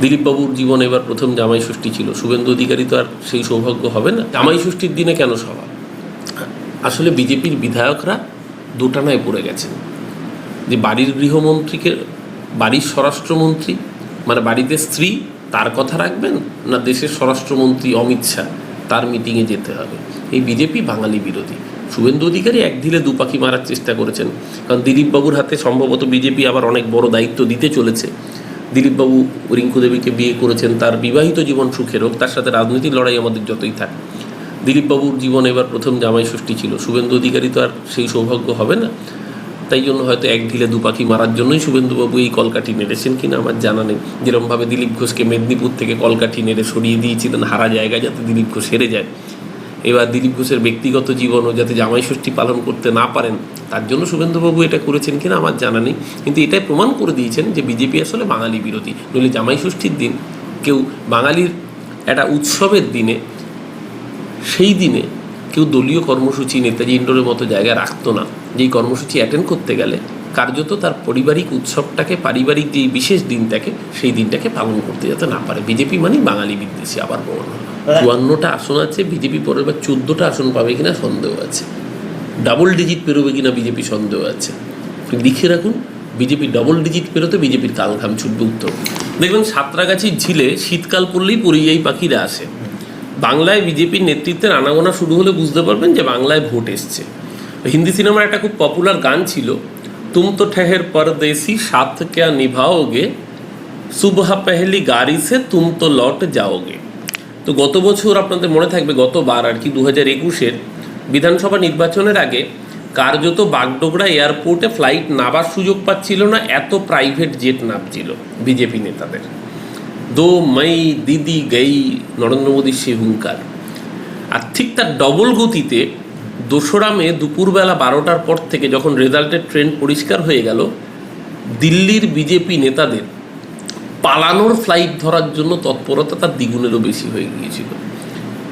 দিলীপবাবুর জীবন এবার প্রথম জামাই ষষ্ঠী ছিল। শুভেন্দু অধিকারী তো আর সেই সৌভাগ্য হবে না। জামাই ষষ্ঠীর দিনে কেন সভা? আসলে বিজেপির বিধায়করা দুটানায় পড়ে গেছেন। যে বাড়ির গৃহমন্ত্রীকে, বাড়ির স্বরাষ্ট্রমন্ত্রী মানে বাড়িতে স্ত্রী, তার কথা রাখবেন না দেশের স্বরাষ্ট্রমন্ত্রী অমিত শাহ? তার মিটিংয়ে যেতে হবে। এই বিজেপি বাঙালি বিরোধী। শুভেন্দু অধিকারী এক দু পাখি মারার চেষ্টা করেছেন। কারণ দিলীপবাবুর হাতে সম্ভবত বিজেপি আবার অনেক বড় দায়িত্ব দিতে চলেছে। দিলীপবাবু রিঙ্কু দেবীকে বিয়ে করেছেন, তার বিবাহিত জীবন সুখের হোক, তার সাথে রাজনীতির লড়াই আমাদের যতই থাক। দিলীপবাবুর জীবন এবার প্রথম জামাই ষষ্ঠী ছিল। শুভেন্দু অধিকারী তো আর সেই সৌভাগ্য হবে না। তাই জন্য হয়তো এক ঢিলে দুপাখি মারার জন্যই শুভেন্দুবাবু এই কলকাঠি নেড়েছেন কিনা আমার জানা নেই। যেরকমভাবে দিলীপ ঘোষকে মেদিনীপুর থেকে কলকাঠি নেড়ে সরিয়ে দিয়েছিলেন, হারা জায়গায় যাতে দিলীপ ঘোষ হেরে যায়। এবার দিলীপ ঘোষের ব্যক্তিগত জীবনও যাতে জামাই ষষ্ঠী পালন করতে না পারেন, তার জন্য শুভেন্দুবাবু এটা করেছেন কিনা আমার জানা নেই। কিন্তু এটাই প্রমাণ করে দিয়েছেন যে বিজেপি আসলে বাঙালি বিরোধী। নইলে জামাই ষষ্ঠীর দিন কেউ বাঙালির একটা উৎসবের দিনে, সেই দিনে কেউ দলীয় কর্মসূচি নেতাজি ইন্ডোরের মতো জায়গায় রাখতো না। যেই কর্মসূচি অ্যাটেন্ড করতে গেলে কার্যত তার পারিবারিক উৎসবটাকে, পারিবারিক যেই বিশেষ দিনটাকে, সেই দিনটাকে পালন করতে যাতে না পারে। বিজেপি মানেই বাঙালি বিদ্বেষী, আবার বলুন চুয়ান্নটা আসন আছে বিজেপি পরের বার চোদ্দোটা আসন পাবে কিনা সন্দেহ আছে। ডাবল ডিজিট পেরোবে কিনা বিজেপি সন্দেহ আছে। লিখে রাখুন বিজেপি ডবল ডিজিট পেরোতে বিজেপির কাল ঘাম ছুটবে উত্তর। দেখবেন সাঁতরাগাছির ঝিলে শীতকাল পড়লেই পরিযায়ী পাখিরা আসে। বাংলায় বিজেপির নেতৃত্বের আনাগোনা শুরু হলে বুঝতে পারবেন যে বাংলায় ভোট এসছে। হিন্দি সিনেমার একটা খুব পপুলার গান ছিল, তুম তো ঠেহের পরদেশি, সাথ ক্যা নিভাওগে? সুবহ পেহলি গাড়ি সে তুম তো লট যাওগে। তো গত বছর আপনাদের মনে থাকবে গতবার আর কি দু হাজার একুশের বিধানসভা নির্বাচনের আগে কার্যত বাগডোগরা এয়ারপোর্টে ফ্লাইট নাবার সুযোগ পাচ্ছিল না, এত প্রাইভেট জেট নামছিল বিজেপি নেতাদের। দো মাই দিদি গেই নরেন্দ্র মোদীর সে হুঙ্কার। আর ঠিক তার ডবল গতিতে দোসরা মে দুপুরবেলা বারোটার পর থেকে যখন রেজাল্টের ট্রেন পরিষ্কার হয়ে গেল, দিল্লির বিজেপি নেতাদের পালানোর ফ্লাইট ধরার জন্য তৎপরতা তার দ্বিগুণেরও বেশি হয়ে গিয়েছিল।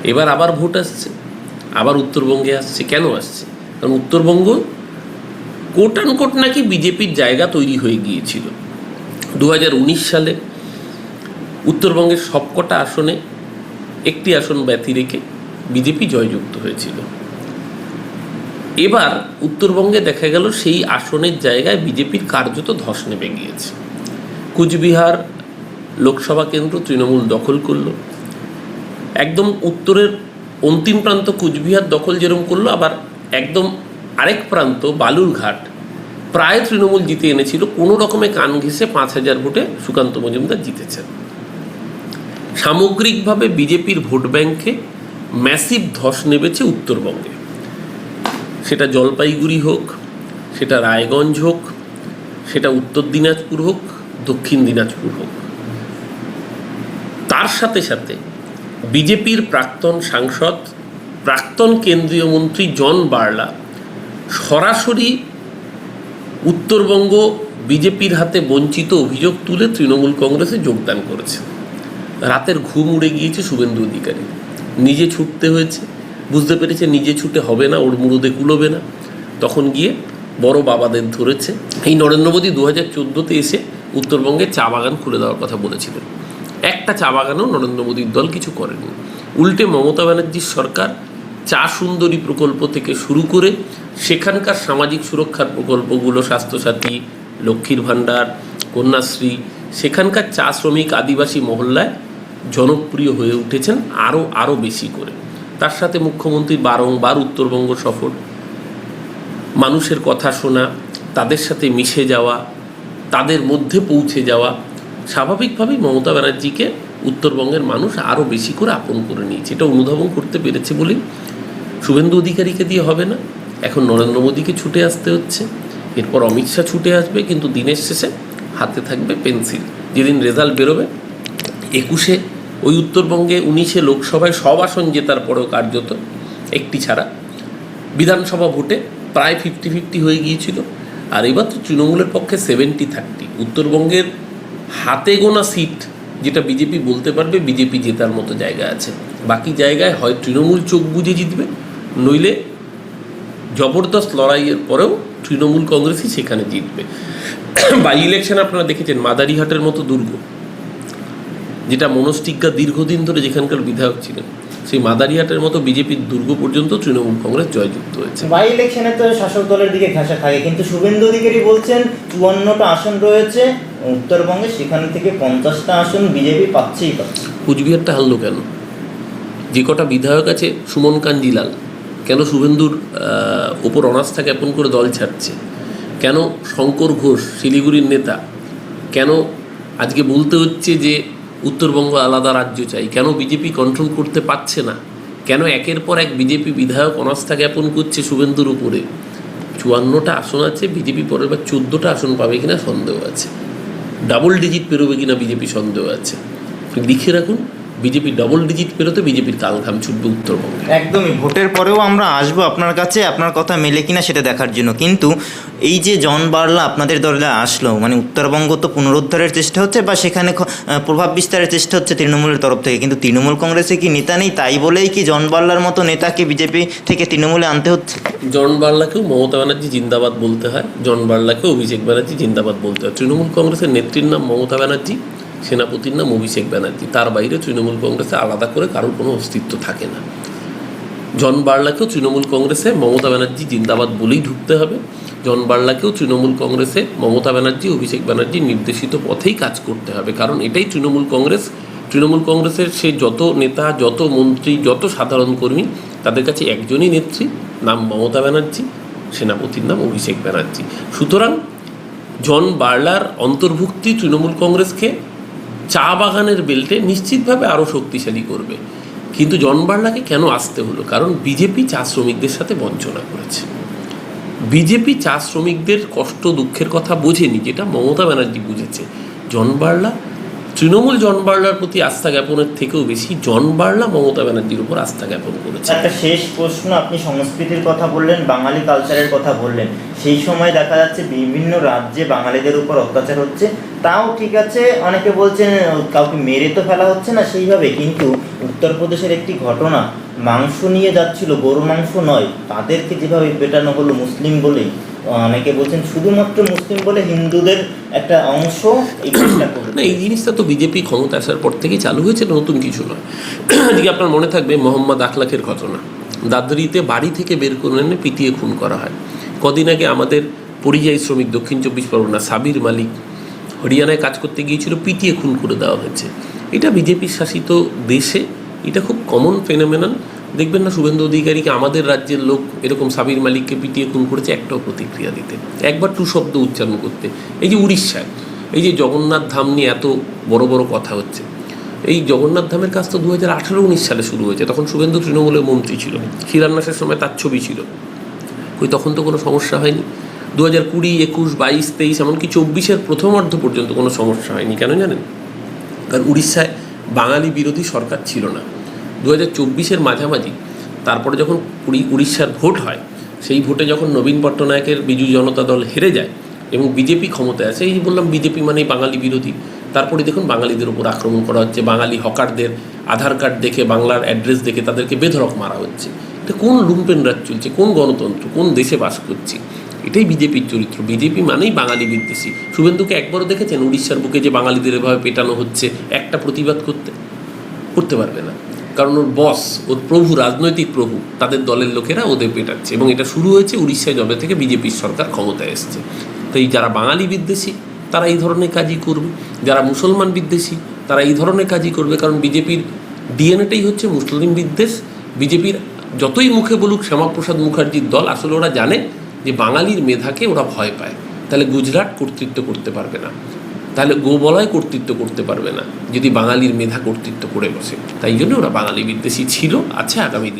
এবার আবার ভোট আসছে, আবার উত্তরবঙ্গে আসছে, কেন আসছে? কারণ উত্তরবঙ্গ কোট কোট নাকি বিজেপির জায়গা তৈরি হয়ে গিয়েছিল। দু হাজার উনিশ সালে উত্তরবঙ্গের সবকটা আসনে একটি আসন ব্যতি রেখে বিজেপি জয়যুক্ত হয়েছিল। এবার উত্তরবঙ্গে দেখা গেল সেই আসনের জায়গায় বিজেপির কার্যত ধস নেমে গিয়েছে। কুচবিহার লোকসভা কেন্দ্র তৃণমূল দখল করল। একদম উত্তরের অন্তিম প্রান্ত কুচবিহার দখল যেরম করল, আবার একদম আরেক প্রান্ত বালুরঘাট প্রায় তৃণমূল জিতে এনেছিল। কোনো রকমে কান ঘেঁষে পাঁচ হাজার ভোটে সুকান্ত মজুমদার জিতেছেন। সামগ্রিকভাবে বিজেপির ভোট ব্যাংকে ম্যাসিভ ধস নেমেছে উত্তরবঙ্গে। সেটা জলপাইগুড়ি হোক, সেটা রায়গঞ্জ হোক, সেটা উত্তর দিনাজপুর হোক দক্ষিণ দিনাজপুর হোক। তার সাথে সাথে বিজেপির প্রাক্তন সাংসদ, প্রাক্তন কেন্দ্রীয় মন্ত্রী জন বার্লা সরাসরি উত্তরবঙ্গ বিজেপির হাতে বঞ্চিত অভিযোগ তুলে তৃণমূল কংগ্রেসে যোগদান করেছে। রাতের ঘুম উড়ে গিয়েছে শুভেন্দু অধিকারী। নিজে ছুটতে হয়েছে। বুঝতে পেরেছে নিজে ছুটে হবে না, ওর মুরুদে কুলোবে না। তখন গিয়ে বড় বাবাদের ধরেছে। এই নরেন্দ্র মোদী দু হাজার চোদ্দোতে এসে উত্তরবঙ্গে চা বাগান খুলে দেওয়ার কথা বলেছিলেন। একটা চা বাগানেও নরেন্দ্র মোদীর দল কিছু করেনি। উল্টে মমতা ব্যানার্জির সরকার চা সুন্দরী প্রকল্প থেকে শুরু করে সেখানকার সামাজিক সুরক্ষার প্রকল্পগুলো, স্বাস্থ্যসাথী, লক্ষ্মীর ভাণ্ডার, কন্যাশ্রী, সেখানকার চা শ্রমিক আদিবাসী মহল্লায় জনপ্রিয় হয়ে উঠেছেন আরও আরও বেশি করে। তার সাথে মুখ্যমন্ত্রী বারংবার উত্তরবঙ্গ সফর, মানুষের কথা শোনা, তাদের সাথে মিশে যাওয়া তাদের মধ্যে পৌঁছে যাওয়া স্বাভাবিকভাবেই মমতা ব্যানার্জিকে উত্তরবঙ্গের মানুষ আরও বেশি করে আপন করে নিয়েছে। এটা অনুধাবন করতে পেরেছে বলেই শুভেন্দু অধিকারীকে দিয়ে হবে না। এখন নরেন্দ্র মোদীকে ছুটে আসতে হচ্ছে। এরপর অমিত শাহ ছুটে আসবে, কিন্তু দিনের শেষে হাতে থাকবে পেন্সিল। যেদিন রেজাল্ট বেরোবে, একুশে ওই উত্তরবঙ্গে উনিশে লোকসভায় সব আসন জেতার পরেও কার্যত একটি ছাড়া। বিধানসভা ভোটে প্রায় ফিফটি ফিফটি হয়ে গিয়েছিল। আর এবার তো তৃণমূলের পক্ষে সেভেন্টি থার্টি উত্তরবঙ্গের হাতে গোনা সিট যেটা বিজেপি বলতে পারবে বিজেপি জেতার মতো জায়গা আছে। বাকি জায়গায় হয় তৃণমূল চোখ বুঝে জিতবে, নইলে জবরদস্ত লড়াইয়ের পরেও তৃণমূল কংগ্রেসই সেখানে জিতবে। বাই ইলেকশন আপনারা দেখেছেন, মাদারিহাটের মতো দুর্গ, যেটা মনস্টিজ্ঞা দীর্ঘদিন ধরে যেখানকার বিধায়ক ছিলেন। সেই মাদারিহাটের মতো বিজেপির দুর্গ পর্যন্ত তৃণমূল কংগ্রেস জয়যুক্ত হয়েছে। বাই ইলেকশনে তো শাসক দলের দিকে ঘেঁষা থাকে কিন্তু শুভেন্দু অধিকারী বলছেন চুয়ান্নটা আসন রয়েছে উত্তরবঙ্গে সেখান থেকে পঞ্চাশটা আসন বিজেপি পাচ্ছেই পাচ্ছে। কুচবিহারটা হারলো কেন? যে কটা বিধায়ক আছে সুমন কাঞ্জিলাল কেন শুভেন্দুর ওপর অনাস্থা জ্ঞাপন করে দল ছাড়ছে? কেন শঙ্কর ঘোষ শিলিগুড়ির নেতা কেন আজকে বলতে হচ্ছে যে উত্তরবঙ্গ আলাদা রাজ্য চাই। কেন বিজেপি কন্ট্রোল করতে পারছে না? কেন একের পর এক বিজেপি বিধায়ক অনাস্থা জ্ঞাপন করছে শুভেন্দুর উপরে? চুয়ান্নটা আসন আছে, বিজেপি পরের বার চোদ্দোটা আসন পাবে কিনা সন্দেহ আছে। ডাবল ডিজিট পেরোবে কিনা বিজেপি সন্দেহ আছে। লিখে রাখুন। বিজেপি ডবল ডিজিট পেরোতে বিজেপির কাল ঘাম ছুটবে উত্তরবঙ্গে। একদমই ভোটের পরেও আমরা আসব আপনার কাছে আপনার কথা মেলে কিনা সেটা দেখার জন্য। কিন্তু এই যে জন বার্লা আপনাদের দলে আসলো মানে উত্তরবঙ্গ তো পুনরুদ্ধারের চেষ্টা হচ্ছে বা সেখানে প্রভাব বিস্তারের চেষ্টা হচ্ছে তৃণমূলের তরফ থেকে। কিন্তু তৃণমূল কংগ্রেসে কি নেতা নেই? তাই বলেই কি জন বার্লার মতো নেতাকে বিজেপি থেকে তৃণমূলে আনতে হচ্ছে? জন বার্লাকেও মমতা ব্যানার্জি জিন্দাবাদ বলতে হয়। জন বার্লাকেও অভিষেক ব্যানার্জি জিন্দাবাদ বলতে হয়। তৃণমূল কংগ্রেসের নেত্রীর নাম মমতা ব্যানার্জি। সেনাপতির নাম অভিষেক ব্যানার্জি তার বাইরে তৃণমূল কংগ্রেসে আলাদা করে কারোর কোনো অস্তিত্ব থাকে না। জন বার্লাকেও তৃণমূল কংগ্রেসে মমতা ব্যানার্জি জিন্দাবাদ বলেই ঢুকতে হবে। জন বার্লাকেও তৃণমূল কংগ্রেসে মমতা ব্যানার্জি, অভিষেক ব্যানার্জির নির্দেশিত পথেই কাজ করতে হবে। কারণ এটাই তৃণমূল কংগ্রেস। তৃণমূল কংগ্রেসের সে যত নেতা, যত মন্ত্রী, যত সাধারণ কর্মী, তাদের কাছে একজনই নেত্রী, নাম মমতা ব্যানার্জি, সেনাপতির নাম অভিষেক ব্যানার্জি। সুতরাং জন বার্লার অন্তর্ভুক্তি তৃণমূল কংগ্রেসকে চা বাগানের বেল্টে নিশ্চিতভাবে আরও শক্তিশালী করবে। কিন্তু জন বার্লাকে কেন আসতে হলো? কারণ বিজেপি চা শ্রমিকদের সাথে বঞ্চনা করেছে। বিজেপি চা শ্রমিকদের কষ্ট দুঃখের কথা বোঝেনি, যেটা মমতা ব্যানার্জি বুঝেছে। জন বার্লা তৃণমূল জন বার্লার প্রতি আস্থা জ্ঞাপনের থেকেও বেশি জন বার্লা মমতা ব্যানার্জির উপর আস্থা জ্ঞাপন করেছে। একটা শেষ প্রশ্ন, আপনি সংস্কৃতির কথা বললেন, বাঙালি কালচারের কথা বললেন। সেই সময় দেখা যাচ্ছে বিভিন্ন রাজ্যে বাঙালিদের উপর অত্যাচার হচ্ছে। তাও ঠিক আছে, অনেকে বলছেন, কাউকে মেরে তো ফেলা হচ্ছে না সেইভাবে, কিন্তু উত্তরপ্রদেশের একটি ঘটনা, মাংস নিয়ে যাচ্ছিল গরু মাংস নয়, তাদেরকে যেভাবে পেটানো হলো মুসলিম বলেই। অনেকে বলছেন শুধুমাত্র মুসলিম বলে হিন্দুদের একটা অংশ এই এই জিনিসটা তো বিজেপি ক্ষমতা আসার পর থেকেই চালু হয়েছে নতুন কিছু নয়। এদিকে আপনার মনে থাকবে মোহাম্মদ আখলাখের ঘটনা। দাদরিতে বাড়ি থেকে বের করে এনে পিটিয়ে খুন করা হয়। কদিন আগে আমাদের পরিযায়ী শ্রমিক দক্ষিণ চব্বিশ পরগনা সাবির মালিক হরিয়ানায় কাজ করতে গিয়েছিল, পিটিয়ে খুন করে দেওয়া হয়েছে। এটা বিজেপির শাসিত দেশে এটা খুব কমন ফেনোমেনন দেখবেন না, শুভেন্দু অধিকারীকে আমাদের রাজ্যের লোক এরকম সাবির মালিককে পিটিয়ে খুন করেছে, একটাও প্রতিক্রিয়া দিতে। একবার টু শব্দ উচ্চারণ করতে। এই যে উড়িষ্যায়, এই যে জগন্নাথ ধাম নিয়ে এত বড় বড় কথা হচ্ছে। এই জগন্নাথ ধামের কাজ তো দু হাজার আঠেরো, উনিশ সালে শুরু হয়েছে। তখন শুভেন্দু তৃণমূলের মন্ত্রী ছিল। শিলান্যাসের সময় তার ছবি ছিল। কই, তখন তো কোনো সমস্যা হয়নি। দু হাজার কুড়ি, একুশ, বাইশ, তেইশ, এমনকি চব্বিশের প্রথমার্ধ পর্যন্ত কোনো সমস্যা হয়নি। কেন জানেন? কারণ উড়িষ্যায় বাঙালি বিরোধী সরকার ছিল না। দু হাজার চব্বিশের মাঝামাঝি, তারপরে যখন উড়ি- উড়িষ্যার ভোট হয়, সেই ভোটে যখন নবীন পট্টনায়কের বিজু জনতা দল হেরে যায় এবং বিজেপি ক্ষমতায় আছে এই বললাম বিজেপি মানেই বাঙালি বিরোধী, তারপরে দেখুন বাঙালিদের উপর আক্রমণ করা হচ্ছে, বাঙালি হকারদের আধার কার্ড দেখে, বাংলার অ্যাড্রেস দেখে তাদেরকে বেধরক মারা হচ্ছে। এটা কোন লুম্পেন রাজ চলছে, কোন গণতন্ত্র, কোন দেশে বাস করছি? এটাই বিজেপির চরিত্র, বিজেপি মানেই বাঙালি বিদ্বেষী। শুভেন্দুকে একবারও দেখেছেন উড়িষ্যার বুকে যে বাঙালিদের এভাবে পেটানো হচ্ছে, একটা প্রতিবাদ করতে করতে পারবে না। কারণ ওর বস ওর প্রভু, রাজনৈতিক প্রভু, তাদের দলের লোকেরা ওদের পেটাচ্ছে এবং এটা শুরু হয়েছে উড়িষ্যায় জবে থেকে বিজেপির সরকার ক্ষমতায় এসছে। তো এই যারা বাঙালি বিদ্বেষী, তারা এই ধরনের কাজই করবে। যারা মুসলমান বিদ্বেষী, তারা এই ধরনের কাজই করবে। কারণ বিজেপির ডিএনএটাই হচ্ছে মুসলিম বিদ্বেষ। বিজেপির যতই মুখে বলুক, শ্যামাপ্রসাদ মুখার্জির দল, আসলে ওরা জানে যে বাঙালির মেধাকে ওরা ভয় পায়। তাহলে গুজরাট কর্তৃত্ব করতে পারবে না। তাহলে গোবলয় কর্তৃত্ব করতে পারবে না, যদি বাঙালির মেধা কর্তৃত্ব করে বসে। তাই জন্য ওরা বাঙালি বিদ্বেষী ছিল, আছে আগামী